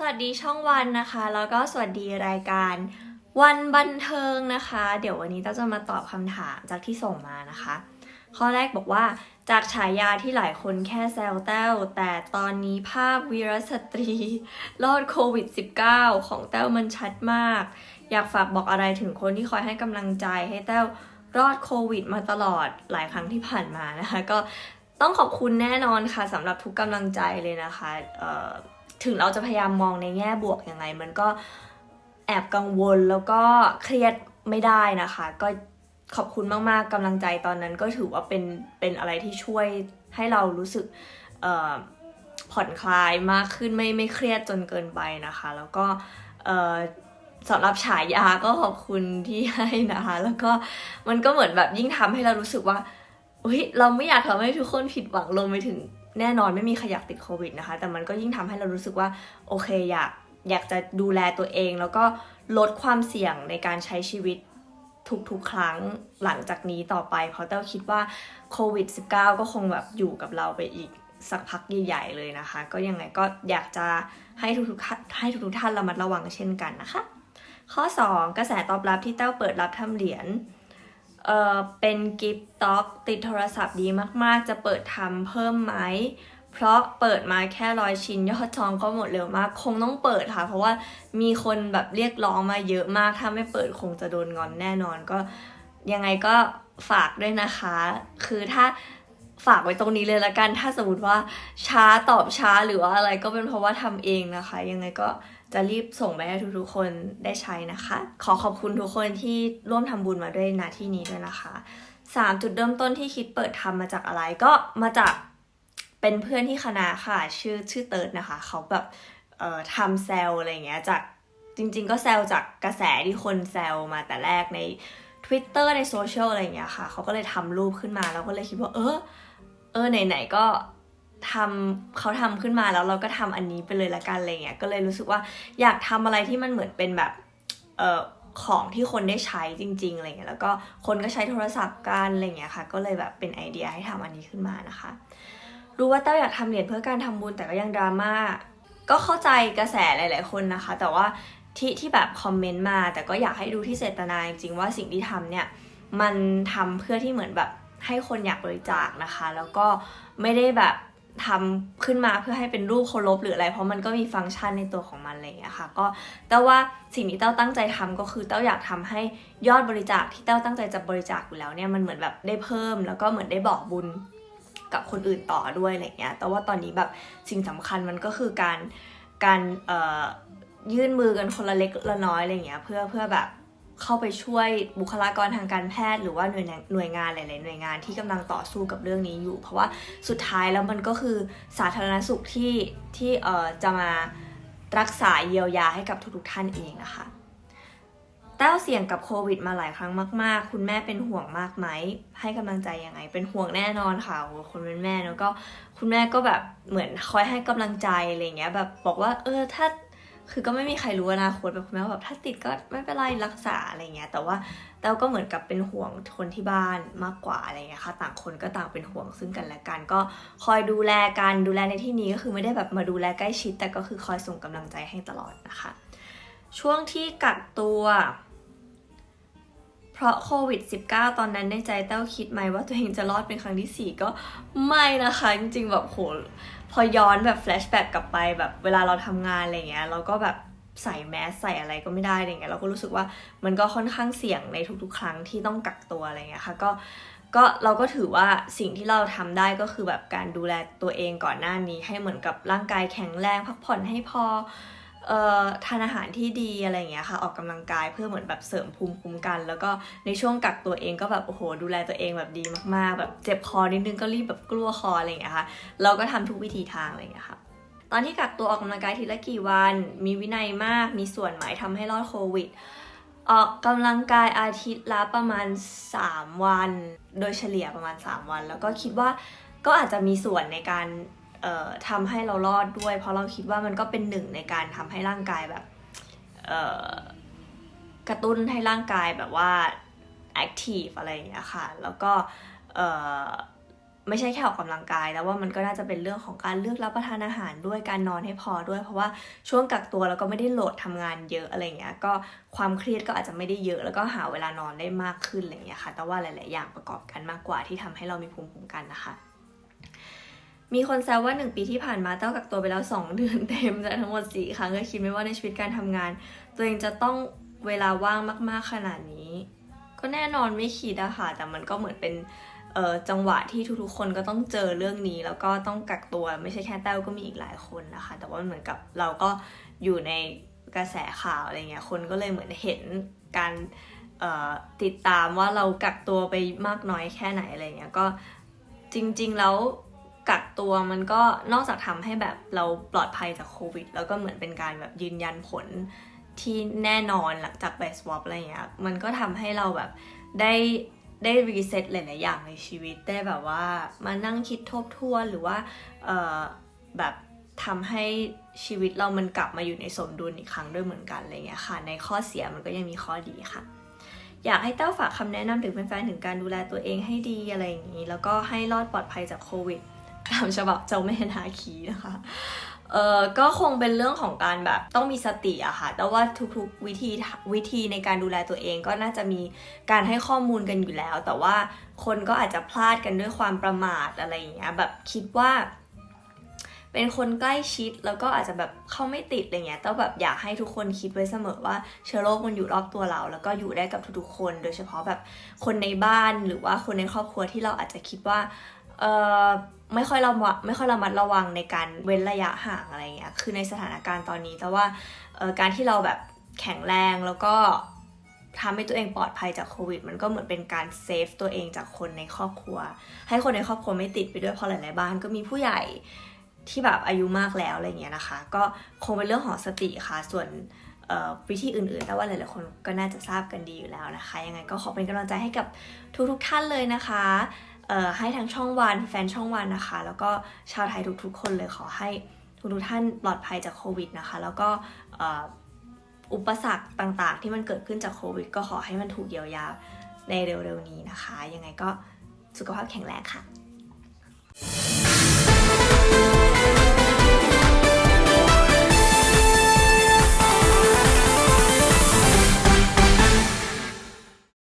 สวัสดีช่องวันนะคะ แล้วก็สวัสดีรายการวันบันเทิงนะคะ เดี๋ยววันนี้เราจะมาตอบคำถามจากที่ส่งมานะคะ ข้อแรกบอกว่าจากฉายาที่หลายคนแค่แซวแต้ว แต่ตอนนี้ภาพวีรสตรี รอดโควิด -19 ของแต้วมันชัดมาก อยากฝากบอกอะไรถึงคนที่คอยให้กำลังใจให้แต้วรอดโควิด มาตลอดหลายครั้งที่ผ่านมานะคะ ก็ต้องขอบคุณแน่นอนค่ะสำหรับทุกกำลังใจเลยนะคะเอ่อ ถึงเราจะพยายามมองในแง่บวกยังไง มันก็แอบกังวลแล้วก็เครียดไม่ได้นะคะ ก็ขอบคุณมากๆกำลังใจตอนนั้นก็ถือว่าเป็นเป็นอะไรที่ช่วยให้เรารู้สึกผ่อนคลายมากขึ้นไม่ไม่เครียดจนเกินไปนะคะ แล้วก็สำหรับฉายาก็ขอบคุณที่ให้นะคะ แล้วก็มันก็เหมือนแบบยิ่งทำให้เรารู้สึกว่าเฮ้ยเราไม่อยากทำให้ทุกคนผิดหวังลงไปถึง แน่นอนไม่มีใครอยากติดโควิดนะคะ แต่มันก็ยิ่งทำให้เรารู้สึกว่าโอเคอยากอยากจะดูแลตัวเอง แล้วก็ลดความเสี่ยงในการใช้ชีวิตทุกๆ ครั้งหลังจากนี้ต่อไป เพราะเต้าคิดว่าโควิด -19 ก็คงแบบอยู่กับเราไปอีกสักพักใหญ่ๆเลยนะคะ ก็ยังไงก็อยากจะให้ทุกๆท่านให้ทุกๆท่านระมัดระวังเช่นกันนะคะ ข้อ 2 กระแสตอบรับที่เต้าเปิดรับทำเหรียญ เอ่อเป็นกิฟต์ต็อกติดโทรศัพท์ดีมากๆ จะเปิดทำเพิ่มไหม เพราะเปิดมาแค่ร้อยชิ้นยอดจองก็หมดเร็วมาก คงต้องเปิดค่ะ เพราะว่ามีคนแบบเรียกร้องมาเยอะมาก ถ้าไม่เปิดคงจะโดนงอนแน่นอนก็ยังไงก็ฝากด้วยนะคะ คือถ้า ฝากไว้ตรงนี้เลยละกัน ถ้าสมมติว่าช้าตอบช้าหรือว่าอะไรก็เป็นเพราะว่าทำเองนะคะ ยังไงก็จะรีบส่งไปให้ทุกๆคนได้ใช้นะคะ ขอขอบคุณทุกคนที่ร่วมทำบุญมาด้วยนาที่นี้ด้วยนะคะสามจุดเริ่มต้นที่คิดเปิดทำมาจากอะไรก็มาจากเป็นเพื่อนที่คณะค่ะ ชื่อชื่อเติร์ดนะคะ เขาแบบเอ่อทำแซลอะไรเงี้ยจากจริง ๆ ก็แซลจากกระแสที่คนแซลมาแต่แรกใน Twitter ในโซเชียลอะไรอย่างเงี้ยค่ะ เขาก็เลยทำรูปขึ้นมาแล้วก็เลยคิดว่า เออ เออไหนๆก็ทำเขาทำขึ้นมาแล้วเราก็ทำอันนี้ไปเลยละกันอะไรเงี้ย ก็เลยรู้สึกว่าอยากทำอะไรที่มันเหมือนเป็นแบบเอ่อของที่คนได้ใช้จริงๆอะไรเงี้ยแล้วก็คนก็ใช้โทรศัพท์กันอะไรเงี้ยค่ะ ก็เลยแบบเป็นไอเดียให้ทำอันนี้ขึ้นมานะคะ รู้ว่าเต้าอยากทำเหรียญเพื่อการทำบุญแต่ก็ยังดราม่าก็เข้าใจกระแสหลาย ๆ คนนะคะ แต่ว่า ที่ที่แบบคอมเมนต์มา แต่ก็อยากให้ดูที่เจตนาจริงๆว่าสิ่งที่ทำเนี่ยมันทำเพื่อที่เหมือนแบบให้คนอยากบริจาคนะคะ แล้วก็ไม่ได้แบบทำขึ้นมาเพื่อให้เป็นรูปเคารพหรืออะไร เพราะมันก็มีฟังก์ชันในตัวของมันอะไรอย่างเงี้ยค่ะ ก็แต่ว่าสิ่งที่เต้าตั้งใจทำก็คือเต้าอยากทำให้ยอดบริจาคที่เต้าตั้งใจจะบริจาคอยู่แล้วเนี่ยมันเหมือนแบบได้เพิ่ม แล้วก็เหมือนได้บอกบุญกับคนอื่นต่อด้วยอะไรเงี้ย แต่ว่าตอนนี้แบบสิ่งสำคัญมันก็คือการการเอ่อ ยื่นมือกันคนละเล็กละน้อยอะไรเงี้ยเพื่อเพื่อแบบเข้าไปช่วยบุคลากรทางการแพทย์ หรือว่าหน่วยหน่วยงานหลายๆหน่วยงานที่กำลังต่อสู้กับเรื่องนี้อยู่ เพราะว่าสุดท้ายแล้วมันก็คือสาธารณสุขที่ที่เอ่อจะมารักษาเยียวยาให้กับทุกๆท่านเองนะคะแต้วเสี่ยงกับโควิดมาหลายครั้งมาก ๆ คุณแม่เป็นห่วงมากไหม ให้กำลังใจยังไง เป็นห่วงแน่นอนค่ะคนเป็นแม่แล้วก็คุณแม่ก็แบบเหมือนคอยให้กำลังใจอะไรเงี้ยแบบบอกว่าเออถ้า คือก็ไม่มีใครรู้อนาคตแบบคุณแม่ว่าแบบถ้าติดก็ไม่เป็นไรรักษาอะไรเงี้ยแต่ว่าเต้วก็เหมือนกับเป็นห่วงคนที่บ้านมากกว่าอะไรเงี้ยค่ะ ต่างคนก็ต่างเป็นห่วงซึ่งกันและกันก็คอยดูแลกันดูแลในที่นี้ก็คือไม่ได้แบบมาดูแลใกล้ชิด แต่ก็คือคอยส่งกำลังใจให้ตลอดนะคะ ช่วงที่กักตัว เพราะโควิด -19 ตอนนั้นในใจแต้วคิดไหมว่าตัวเองจะรอดเป็นครั้งที่ 4 ก็ไม่นะคะ จริงๆแบบโหพอย้อนแบบแฟลชแบ็กกลับไปแบบเวลาเราทำงานอะไรเงี้ยเราก็แบบใส่แมสใส่อะไรก็ไม่ได้อะไรเงี้ยเราก็รู้สึกว่ามันก็ค่อนข้างเสี่ยงในทุกๆ ครั้งที่ต้องกักตัวอะไรเงี้ยค่ะก็ก็เราก็ถือว่าสิ่งที่เราทำได้ก็คือแบบการดูแลตัวเองก่อนหน้านี้ ให้เหมือนกับร่างกายแข็งแรงพักผ่อนให้พอ ทานอาหารที่ดีอะไรอย่างเงี้ยค่ะ ออกกำลังกายเพื่อเหมือนแบบเสริมภูมิคุ้มกัน แล้วก็ในช่วงกักตัวเองก็แบบโอ้โหดูแลตัวเองแบบดีมากๆ แบบเจ็บคอนิดนึงก็รีบแบบกลัวคออะไรอย่างเงี้ยค่ะ เราก็ทำทุกวิธีทางอะไรอย่างเงี้ยค่ะตอนที่กักตัวออกกำลังกายทีละกี่วัน มีวินัยมาก มีส่วนไหมทำให้รอดโควิด ออกกำลังกายอาทิตย์ละประมาณ 3 วัน โดยเฉลี่ยประมาณ 3 วัน แล้วก็คิดว่าก็อาจจะมีส่วนในการ ทำให้เรารอดด้วย เพราะเราคิดว่ามันก็เป็นหนึ่งในการทำให้ร่างกายแบบกระตุ้นให้ร่างกายแบบว่า active อะไรอย่างเงี้ยค่ะ แล้วก็ไม่ใช่แค่ออกกำลังกายแต่ว่ามันก็น่าจะเป็นเรื่องของการเลือกรับประทานอาหารด้วยการนอนให้พอด้วย เพราะว่าช่วงกักตัวแล้วก็ไม่ได้โหลดทำงานเยอะอะไรเงี้ย ก็ความเครียดก็อาจจะไม่ได้เยอะ แล้วก็หาเวลานอนได้มากขึ้นอะไรเงี้ยค่ะ แต่ว่าหลาย ๆ อย่างประกอบกันมากกว่าที่ทำให้เรามีภูมิคุ้มกันนะคะ มีคนแซวว่าหนึ่งปีที่ผ่านมาเต้ากักตัวไปแล้ว 2 เดือนเต็มจากทั้งหมด 4 ครั้งก็คิดไม่ว่าในชีวิตการทำงาน ตัวเองจะต้องเวลาว่างมาก ๆ ขนาดนี้ ก็แน่นอนไม่คิดอะค่ะ แต่มันก็เหมือนเป็นจังหวะที่ทุกๆ คนก็ต้องเจอเรื่องนี้ แล้วก็ต้องกักตัวไม่ใช่แค่แต้วก็มีอีกหลายคนนะคะ แต่ว่าเหมือนกับเราก็อยู่ในกระแสข่าวอะไรเงี้ยคนก็เลยเหมือนเห็นการติดตามว่าเรากักตัวไปมากน้อยแค่ไหนอะไรเงี้ยก็จริง ๆ แล้ว กักตัวมันก็นอกจากทำให้แบบเราปลอดภัยจากโควิด แล้วก็เหมือนเป็นการแบบยืนยันผลที่แน่นอนหลังจากไปสวอปอะไรเงี้ยมันก็ทำให้เราแบบได้ได้รีเซ็ตหลาย ๆ อย่างในชีวิตได้แบบว่ามานั่งคิดทบทวนหรือว่าเออแบบทำให้ชีวิตเรามันกลับมาอยู่ในสมดุลอีกครั้งด้วยเหมือนกันอะไรเงี้ยค่ะ ในข้อเสียมันก็ยังมีข้อดีค่ะ อยากให้เต้าฝากคำแนะนำถึงแฟน ๆ ถึงการดูแลตัวเองให้ดีอะไรอย่างนี้ แล้วก็ให้รอดปลอดภัยจากโควิด ตามฉบับเจ้าแม่นาคีนะคะเออก็คงเป็นเรื่องของการแบบต้องมีสติอะค่ะ แต่ว่าทุกๆวิธีวิธีในการดูแลตัวเองก็น่าจะมีการให้ข้อมูลกันอยู่แล้ว แต่ว่าคนก็อาจจะพลาดกันด้วยความประมาทอะไรอย่างเงี้ยแบบคิดว่า เป็นคนใกล้ชิดแล้วก็อาจจะแบบเข้าไม่ติดอะไรเงี้ยแต่แบบอยากให้ทุกคนคิดไว้เสมอว่าเชื้อโรคมันอยู่รอบตัวเรา แล้วก็อยู่ได้กับทุกๆคน โดยเฉพาะแบบคนในบ้านหรือว่าคนในครอบครัวที่เราอาจจะคิดว่า เออไม่ค่อยระวังไม่ค่อยระมัดระวังในการเว้นระยะห่างอะไรเงี้ยคือในสถานการณ์ตอนนี้ แต่ว่าการที่เราแบบแข็งแรงแล้วก็ทำให้ตัวเองปลอดภัยจากโควิด มันก็เหมือนเป็นการเซฟตัวเองจากคนในครอบครัว ให้คนในครอบครัวไม่ติดไปด้วยเพราะหลายๆบ้านก็มีผู้ใหญ่ที่แบบอายุมากแล้วอะไรเงี้ยนะคะ ก็คงเป็นเรื่องของสติค่ะส่วนวิธีอื่นๆ แต่ว่าหลายๆคนก็น่าจะทราบกันดีอยู่แล้วนะคะ ยังไงก็ขอเป็นกำลังใจให้กับทุกๆท่านเลยนะคะ ให้ทั้งช่องวันแฟนช่องวันนะคะ แล้วก็ชาวไทยทุกๆ คนเลยขอให้ทุกๆท่านปลอดภัยจากโควิดนะคะ แล้วก็ออุปสรรคต่างๆ ที่มันเกิดขึ้นจากโควิด ก็ขอให้มันถูกเยียวยาในเร็วๆนี้นะคะ ยังไงก็สุขภาพแข็งแรงค่ะ